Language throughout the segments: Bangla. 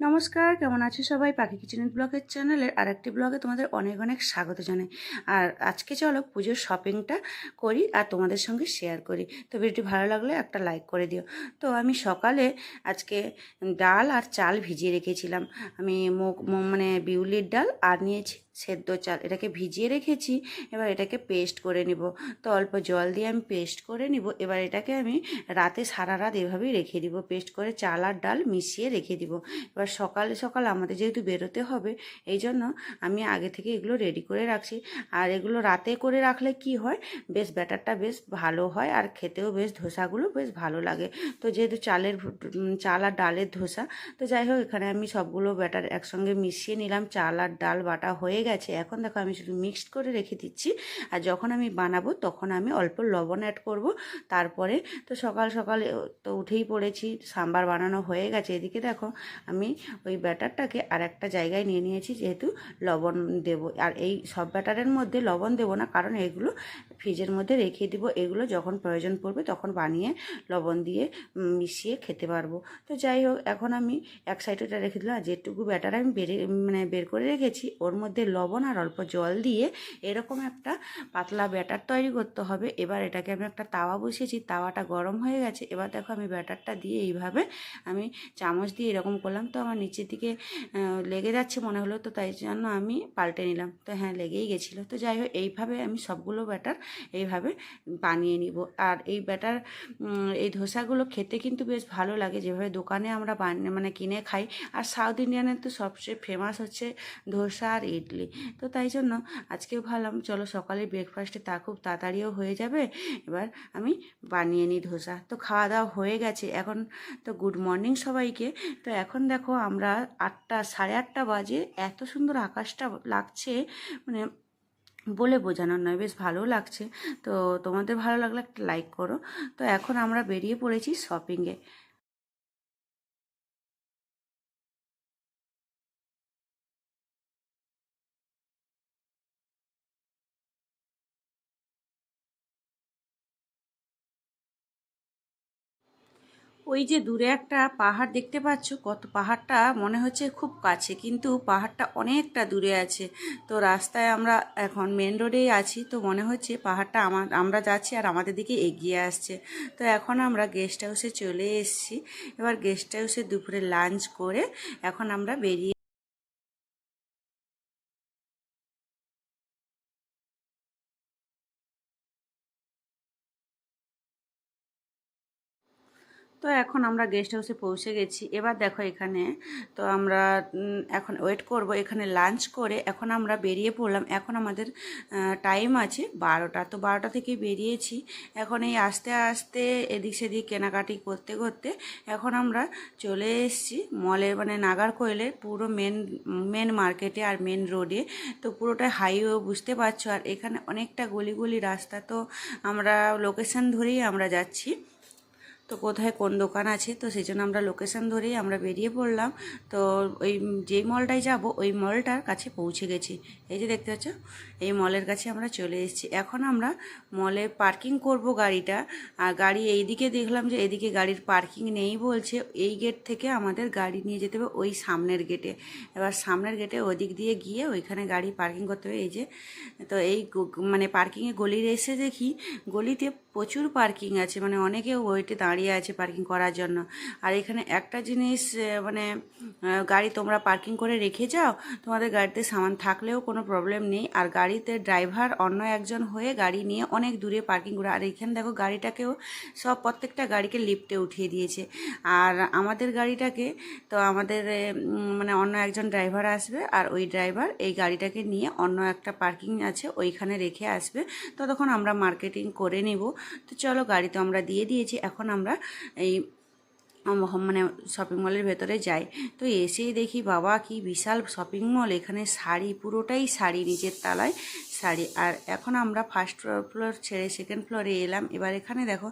নমস্কার, কেমন আছো সবাই? পাখি কিচেনের ব্লগের চ্যানেলের আর একটি ব্লগে তোমাদের অনেক অনেক স্বাগত জানাই। আর আজকে চলো পুজোর শপিংটা করি আর তোমাদের সঙ্গে শেয়ার করি। তো ভিডিওটি ভালো লাগলে একটা লাইক করে দিও। তো আমি সকালে আজকে ডাল আর চাল ভিজিয়ে রেখেছিলাম। আমি মুগ মানে বিউলির ডাল আর নিয়েছি সেদ্ধ চাল, এটাকে ভিজিয়ে রেখেছি, এবার এটাকে পেস্ট করে নিব। তো অল্প জল দিয়ে আমি পেস্ট করে নিব, এবার এটাকে আমি রাতে সারা রাত এভাবেই রেখে দিব। পেস্ট করে চাল আর ডাল মিশিয়ে রেখে দিব। এবার সকালে সকাল আমাদের যেহেতু বেরোতে হবে, এই জন্য আমি আগে থেকে এগুলো রেডি করে রাখছি। আর এগুলো রাতে করে রাখলে কি হয়? বেশ ব্যাটারটা বেশ ভালো হয় আর খেতেও বেশ, ধোসাগুলো বেশ ভালো লাগে। তো যেহেতু চালের চাল আর ডালের ধোসা, তো যাই হোক এখানে আমি সবগুলো ব্যাটার একসঙ্গে মিশিয়ে নিলাম। চাল আর ডাল বাটা হয়ে গেছে। এখন দেখো আমি শুধু মিক্সড করে রেখে দিচ্ছি। আর যখন আমি বানাবো তখন আমি অল্প লবণ অ্যাড করব। তারপরে তো সকাল সকাল তো উঠেই পড়েছি। সাম্বার বানানো হয়ে গেছে। এদিকে দেখো আমি ওই ব্যাটারটাকে আর একটা জায়গায় নিয়ে নিয়েছি যেহেতু লবণ দেব। আর এই সব ব্যাটারের মধ্যে লবণ দেব না, কারণ এগুলো ফ্রিজের মধ্যে রেখে দিব। এগুলো যখন প্রয়োজন পড়বে তখন বানিয়ে লবণ দিয়ে মিশিয়ে খেতে পারব। তো যাই হোক, এখন আমি এক সাইডটা রেখে দিলাম। যেটুকু ব্যাটার আমি বেড়ে মানে বের করে রেখেছি, ওর মধ্যে লবণ আর অল্প জল দিয়ে এরকম একটা পাতলা ব্যাটার তৈরি করতে হবে। এবার এটাকে আমি একটা তাওয়া বসিয়েছি, তাওয়াটা গরম হয়ে গেছে। এবার দেখো আমি ব্যাটারটা দিয়ে এইভাবে আমি চামচ দিয়ে এরকম করলাম। তো আমার নিচের দিকে লেগে যাচ্ছে মনে হলো তো, তাই জন্য আমি পাল্টে নিলাম। তো হ্যাঁ লেগেই গেছিল। তো যাই হোক, এইভাবে আমি সবগুলো ব্যাটার এইভাবে বানিয়ে নিব। আর এই ব্যাটার এই ধোসাগুলো খেতে কিন্তু বেশ ভালো লাগে। যেভাবে দোকানে আমরা মানে কিনে খাই। আর সাউথ ইন্ডিয়ানের তো সবচেয়ে ফেমাস হচ্ছে ধোসা আর ইডলি। তো তাই জন্য আজকেও ভাবলাম, চলো সকালে ব্রেকফাস্টে তা খুব তাড়াতাড়িও হয়ে যাবে, এবার আমি বানিয়ে নিই ধোসা। তো খাওয়া দাওয়া হয়ে গেছে, এখন তো গুড মর্নিং সবাইকে। তো এখন দেখো আমরা আটটা, সাড়ে আটটা বাজে, এত সুন্দর আকাশটা লাগছে মানে বলে বোঝানোর নয়, বেশ ভালো লাগছে। তো তোমাদের ভালো লাগলে একটা লাইক করো। তো এখন আমরা বেরিয়ে পড়েছি শপিংয়ে ওই যে দূরে একটা পাহাড় দেখতে পাচ্ছ, কত পাহাড়টা মনে হচ্ছে খুব কাছে, কিন্তু পাহাড়টা অনেকটা দূরে আছে। তো রাস্তায় আমরা এখন মেন রোডেই আছি, তো মনে হচ্ছে পাহাড়টা আমার, আমরা যাচ্ছি আর আমাদের দিকে এগিয়ে আসছে। তো এখন আমরা গেস্ট হাউসে চলে এসেছি। এবার গেস্ট হাউসে দুপুরে লাঞ্চ করে এখন আমরা বেরিয়ে তো এখন আমরা গেস্ট হাউসে পৌঁছে গেছি। এবার দেখো এখানে, তো আমরা এখন ওয়েট করব। এখানে লাঞ্চ করে এখন আমরা বেরিয়ে পড়লাম। এখন আমাদের টাইম আছে বারোটা। তো বারোটা থেকে বেরিয়েছি। এখন এই আস্তে আস্তে এদিক সেদিক কেনাকাটি করতে করতে এখন আমরা চলে এসেছি মলের মানে নাগারকোয়েলের পুরো মেন মেন মার্কেটে আর মেন রোডে তো পুরোটা হাইওয়ে বুঝতে পারছ? আর এখানে অনেকটা গলি গলি রাস্তা। তো আমরা লোকেশন ধরেই আমরা যাচ্ছি। তো কোথায় কোন দোকান আছে, তো সেই জন্য আমরা লোকেশন ধরেই আমরা বেরিয়ে পড়লাম। তো ওই যেই মলটায় যাব, ওই মলটার কাছে পৌঁছে গেছি। এই যে দেখতে পাচ্ছ, এই মলের কাছে আমরা চলে এসেছি। এখন আমরা মলে পার্কিং করব গাড়িটা। আর গাড়ি এইদিকে দেখলাম যে এদিকে গাড়ির পার্কিং নেই বলছে। এই গেট থেকে আমাদের গাড়ি নিয়ে যেতে হবে ওই সামনের গেটে এবার সামনের গেটে ওদিক দিয়ে গিয়ে ওইখানে গাড়ি পার্কিং করতে হবে। এই যে, তো এই মানে পার্কিংয়ে গলির এসে দেখি, গলিতে প্রচুর পার্কিং আছে। মানে অনেকে ওইটে দাঁড়িয়ে আছে পার্কিং করার জন্য। আর এখানে একটা জিনিস মানে গাড়ি তোমরা পার্কিং করে রেখে যাও, তোমাদের গাড়িতে সামান থাকলেও কোনো প্রবলেম নেই। আর গাড়িতে ড্রাইভার অন্য একজন হয়ে গাড়ি নিয়ে অনেক দূরে পার্কিং করে, আর এখানে দেখো গাড়িটাকেও সব প্রত্যেকটা গাড়িকে লিফটে উঠিয়ে দিয়েছে। আর আমাদের গাড়িটাকে, তো আমাদের মানে অন্য একজন ড্রাইভার আসবে, আর ওই ড্রাইভার এই গাড়িটাকে নিয়ে অন্য একটা পার্কিং আছে, ওইখানে রেখে আসবে। ততক্ষণ আমরা মার্কেটিং করে নিব। তো চলো গাড়ি তো আমরা দিয়ে দিয়েছি, এখন আমরা এই মানে শপিং মলের ভেতরে যাই। তো এসেই দেখি, বাবা, কি বিশাল শপিং মল এখানে শাড়ি, পুরোটাই শাড়ি নিচের তলায় শাড়ি। আর এখন আমরা ফার্স্ট ফ্লোর ছেড়ে সেকেন্ড ফ্লোরে এলাম। এবার এখানে দেখো,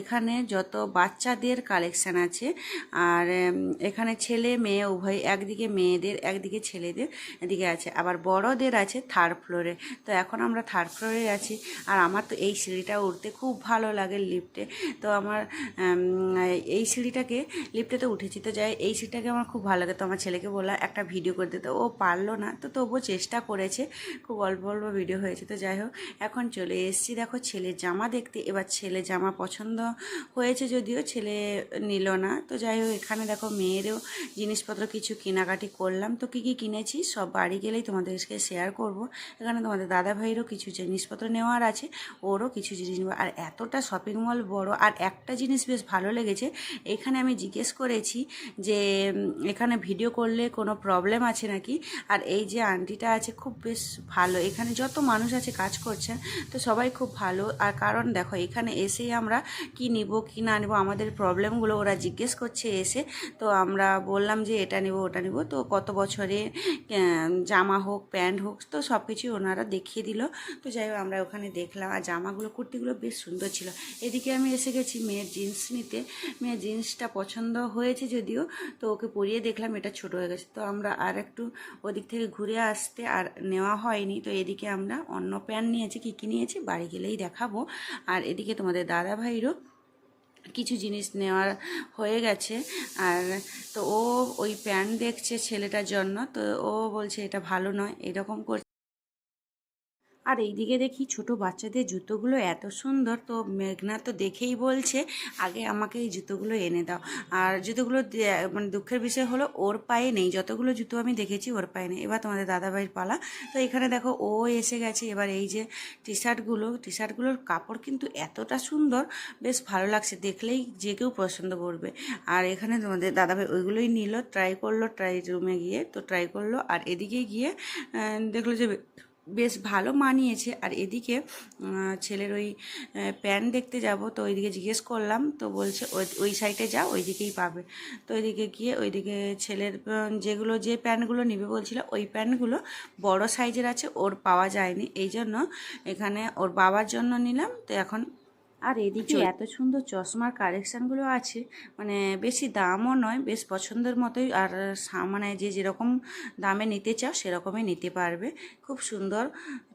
এখানে যত বাচ্চাদের কালেকশান আছে, আর এখানে ছেলে, মেয়ে, উভয় একদিকে মেয়েদের, একদিকে ছেলেদের এদিকে আছে। আবার বড়দের আছে থার্ড ফ্লোরে তো এখন আমরা থার্ড ফ্লোরে আছি। আর আমার তো এই সিঁড়িটা উঠতে খুব ভালো লাগে লিফটে তো আমার এই সিঁড়িটাকে লিফটে তো উঠেছি। তো যাই, এই সিঁড়িটাকে আমার খুব ভালো লাগে। তো আমার ছেলেকে বললাম, একটা ভিডিও করে দিতে ও পারল না। তো তবুও চেষ্টা করেছে। খুব অল্প অল্প ভিডিও হয়েছে। তো যাই হোক, এখন চলে এসেছি। দেখো ছেলের জামা দেখতে। এবার ছেলে জামা পছন্দ হয়েছে যদিও ছেলে নিল না। তো যাই হোক, এখানে দেখো মেয়েরও জিনিসপত্র কিছু কেনাকাটি করলাম। তো কী কী কিনেছি সব বাড়ি গেলেই তোমাদেরকে শেয়ার করব। এখানে তোমাদের দাদা ভাইয়েরও কিছু জিনিসপত্র নেওয়ার আছে, ওরও কিছু জিনিস আর এতটা শপিং মল বড়, আর একটা জিনিস বেশ ভালো লেগেছে, এখানে আমি জিজ্ঞেস করেছি যে এখানে ভিডিও করলে কোনো প্রবলেম আছে নাকি? আর এই যে আন্টিটা আছে, খুব বেশ ভালো। এখানে যত মানুষ আছে, কাজ করছেন, তো সবাই খুব ভালো। আর কারণ দেখো, এখানে এসেই আমরা কি নিব, কি না নেব, আমাদের প্রবলেমগুলো ওরা জিজ্ঞেস করছে এসে। তো আমরা বললাম যে, এটা নেব, ওটা নেব। তো কত বছরে জামা হোক, প্যান্ট হোক, তো সব কিছুই ওনারা দেখিয়ে দিল। তো যাই হোক, আমরা ওখানে দেখলাম। আর জামাগুলো, কুর্তিগুলো বেশ সুন্দর ছিল। এদিকে আমি এসে গেছি মেয়ের জিন্স নিতে। মেয়ের জিন্সটা পছন্দ হয়েছে যদিও, তো ওকে পরিয়ে দেখলাম, এটা ছোট হয়ে গেছে। তো আমরা আর একটু ওদিক থেকে ঘুরে আসতে আর নেওয়া হয়নি। তো এদিকে আমরা অন্য প্যান্ট নিয়েছি, কী কী নিয়েছি, বাড়ি গেলেই দেখাবো। আর এদিকে তোমাদের দাদা ভাইরও কিছু জিনিস নেওয়ার হয়ে গেছে। আর তো ও ওই প্যান্ট দেখছে ছেলেটার জন্য, তো ও বলছে এটা ভালো নয়, এরকম করছে। আর এইদিকে দেখি ছোট বাচ্চাদের জুতোগুলো এত সুন্দর তো মেঘনা তো দেখেই বলছে, আগে আমাকে এই জুতোগুলো এনে দাও। আর জুতোগুলো মানে দুঃখের বিষয় হলো ওর পায়ে নেই, যতগুলো জুতো আমি দেখেছি ওর পায়ে নেই। এবার তোমাদের দাদাভাইয়ের পালা। তো এখানে দেখো ও এসে গেছে। এবার এই যে টি শার্টগুলো টি শার্টগুলোর কাপড় কিন্তু এতটা সুন্দর, বেশ ভালো লাগছে। দেখলেই যে কেউ পছন্দ করবে। আর এখানে তোমাদের দাদাভাই ওইগুলোই নিল ট্রাই করল ট্রাই রুমে গিয়ে তো ট্রাই করল। আর এদিকে গিয়ে দেখল যে বেশ ভালো মানিয়েছে। আর এদিকে ছেলের ওই প্যান্ট দেখতে যাব, তো ওইদিকে জিজ্ঞেস করলাম, তো বলছে, ওই ওই সাইডে যা, ওইদিকেই পাবে। তো ওইদিকে গিয়ে, ওইদিকে ছেলের যেগুলো যে প্যান্টগুলো নিবে বলছিল, ওই প্যান্টগুলো বড় সাইজের আছে, ওর পাওয়া যায়নি। এই জন্য এখানে ওর বাবার জন্য নিলাম, তো এখন আর এদিকে এত সুন্দর চশমার কালেকশানগুলো আছে মানে বেশি দামও নয় বেশ পছন্দের মতোই। আর মানে যে যেরকম দামে নিতে চাও সেরকমই নিতে পারবে। খুব সুন্দর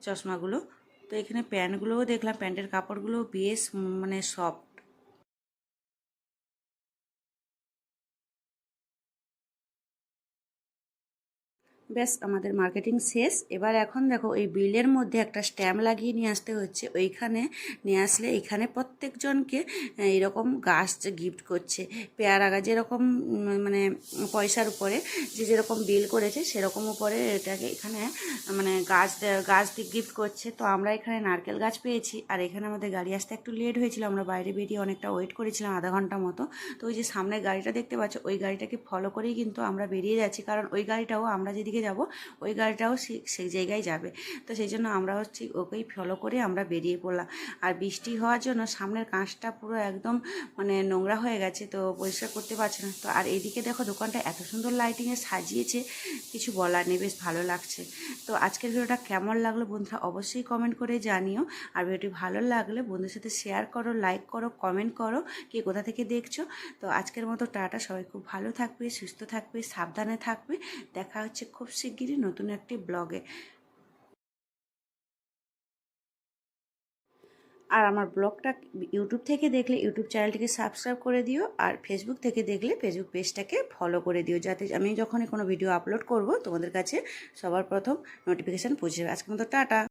চশমাগুলো। তো এখানে প্যান্টগুলোও দেখলাম প্যান্টের কাপড়গুলো বেশ মানে সফট ব্যাস আমাদের মার্কেটিং শেষ। এবার এখন দেখো ওই বিলের মধ্যে একটা স্ট্যাম্প লাগিয়ে নিয়ে আসতে হচ্ছে। ওইখানে নিয়ে আসলে এখানে প্রত্যেকজনকে এরকম গাছ গিফট করছে। পেয়ারা গাছ যেরকম মানে পয়সার উপরে যে যেরকম বিল করেছে, সেরকম উপরে এটাকে এখানে মানে গাছ গাছ গিফট করছে। তো আমরা এখানে নারকেল গাছ পেয়েছি। আর এখানে আমাদের গাড়ি আসতে একটু লেট হয়েছিল। আমরা বাইরে বেরিয়ে অনেকটা ওয়েট করেছিলাম আধা ঘণ্টা মতো। তো ওই যে সামনে গাড়িটা দেখতে পাচ্ছ, ওই গাড়িটাকে ফলো করেই কিন্তু আমরা বেরিয়ে যাচ্ছি। কারণ ওই গাড়িটাও আমরা যেদিকে যাব, ওই গাড়িটাও সেই জায়গায় যাবে। তো সেই জন্য আমরা হচ্ছে ওকেই ফলো করে আমরা বেরিয়ে পড়লাম। আর বৃষ্টি হওয়ার জন্য সামনের কাঁচটা পুরো একদম মানে নোংরা হয়ে গেছে, তো পরিষ্কার করতে পারছে না। তো আর এদিকে দেখো দোকানটা এত সুন্দর লাইটিংয়ে সাজিয়েছে, কিছু বলার নেই, বেশ ভালো লাগছে। তো আজকের ভিডিওটা কেমন লাগল বন্ধুরা অবশ্যই কমেন্ট করে জানিও। আর ভিডিওটি ভালো লাগলে বন্ধুর সাথে শেয়ার করো লাইক করো কমেন্ট করো, কে কোথা থেকে দেখছ। তো আজকের মতো টাটা, সবাই খুব ভালো থাকবে, সুস্থ থাকবে, সাবধানে থাকবে। দেখা হচ্ছে খুব শিগগিরই নতুন একটি ব্লগে। আর আমার ব্লগটা ইউটিউব থেকে দেখলে ইউটিউব চ্যানেলটিকে সাবস্ক্রাইব করে দিও, আর ফেসবুক থেকে দেখলে ফেসবুক পেজটাকে ফলো করে দিও, যাতে আমি যখনই কোনো ভিডিও আপলোড করব, তোমাদের কাছে সবার প্রথম নোটিফিকেশান পৌঁছে যাবে। আজকের মতো টাটা।